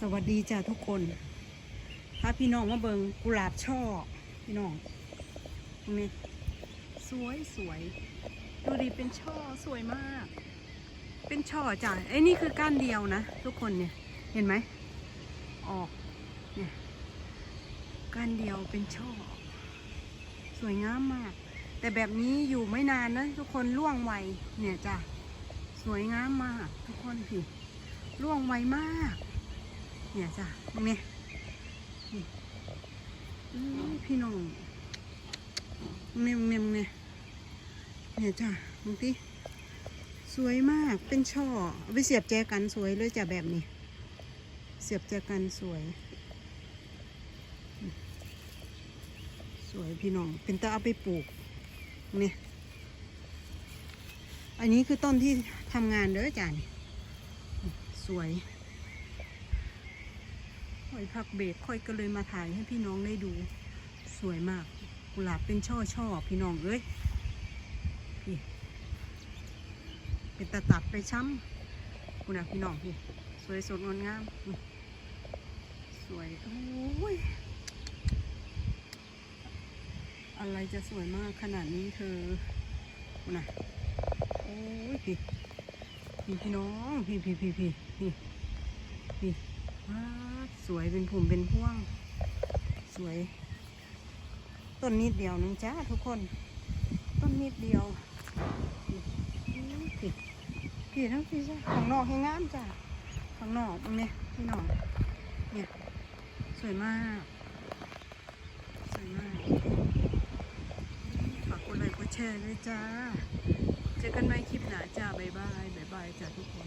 สวัสดีจ้าทุกคนถ้าพี่น้องมาเบิงกุหลาบช่อ พี่น้องตรงนี้สวยสวยดูดิเป็นช่อสวยมาก เป็นช่อจ้ะไอ้นี่คือก้านเดียวนะ ทุกคนเนี่ยเห็นไหมออกเนี่ยก้านเดียวเป็นช่อ สวยงามมาก แต่แบบนี้อยู่ไม่นานนะทุกคนล่วงไวเนี่ยจ้ะสวยงามมาก ทุกคนพี่ล่วงไวมาก เนี่ยจ้ะตรงนี้นี่พี่น้องเมมเมมเนี่ยเนี่ยจ้ะมึงติสวยมากเป็นช่อเอาไปเสียบแจกันสวยเลยจ้ะแบบนี้ เสียบแจกันสวย สวยพี่น้อง เป็นตาเอาไปปลูกนี่อันนี้คือต้นที่ทำงานเด้อจ้ะนี่สวย หอยผักเบรกค่อยก็เลยมาถ่ายให้พี่น้องได้ดูสวยมาก กุหลาบเป็นช่อช่อๆพี่น้องเอ้ยพี่เป็นตะตัดไปช้ำคุณนะพี่น้องพี่สวยสดงดงามสวยโอ้ยอะไรจะสวยมากขนาดนี้เธอคุณนะโอ้ยพี่พี่พี่น้องพี่พี่พี่พี่พี่พี่ สวยเป็นผุ่มเป็นพ่วง สวย ต้นนิดเดียวนึงจ้าทุกคน ต้นนิดเดียวพี่พี่พี่ทั้งพี่จ้าข้างนอกให้งามจ้าข้างนอกตรงนี้พี่น้องเนี่ยสวยมาก สวยมากฝากกดไลค์กดแชร์ด้วยจ้าเจอกันใหม่คลิปหน้าจ้าบ๊ายบายบ๊ายบายจ้าทุกคน